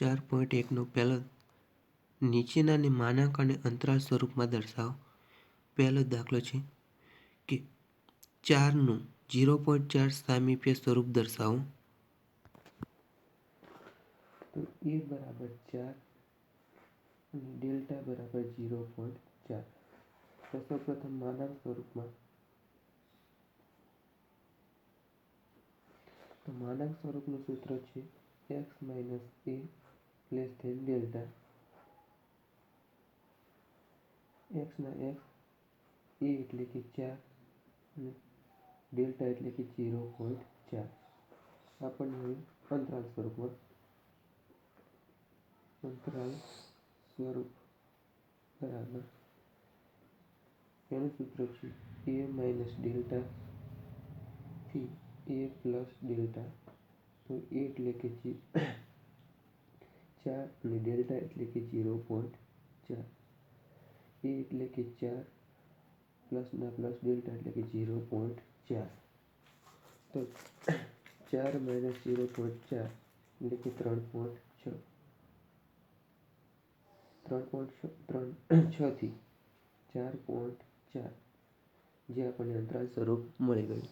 ચાર પોઈન્ટ એકનો પહેલો નીચેનાને માનાંક અને અંતરાલ સ્વરૂપમાં દર્શાવો. પહેલો દાખલો છે કે ચારનું ઝીરો પોઈન્ટ ચાર સામીપ્ય સ્વરૂપ દર્શાવો. તો એ બરાબર ચાર અને ડેલ્ટા બરાબર ઝીરો પોઈન્ટ ચાર. તો સૌપ્રથમ માનાંક સ્વરૂપમાં. તો માનાંક સ્વરૂપનું સૂત્ર છે એક્સ માઇનસ એ લેસ થઈ ડેલ્ટા એક્સના એક્સ એ એટલે કે ચાર અને ડેલ્ટા એટલે કે ઝીરો પોઈન્ટ ચાર. આપણને હવે અંતરાલ સ્વરૂપમાં અંતરાલ સ્વરૂપ બરાબર. એનું સૂત્ર છે એ માઇનસ ડેલ્ટા થી એ પ્લસ ડેલ્ટા તો એ એટલે કે જે ચાર અને ડેલ્ટા એટલે કે ઝીરો પોઈન્ટ ચાર. એ એટલે કે ચાર પ્લસના પ્લસ ડેલ્ટા એટલે કે ઝીરો પોઈન્ટ ચાર. તો ચાર માઇનસ ઝીરો પોઈન્ટ ચાર એટલે કે ત્રણ પોઈન્ટ છ. ત્રણ પોઈન્ટ છ, ત્રણ છથી ચાર પોઈન્ટ ચાર. જે આપણને અંતરાલ સ્વરૂપ મળી ગયું.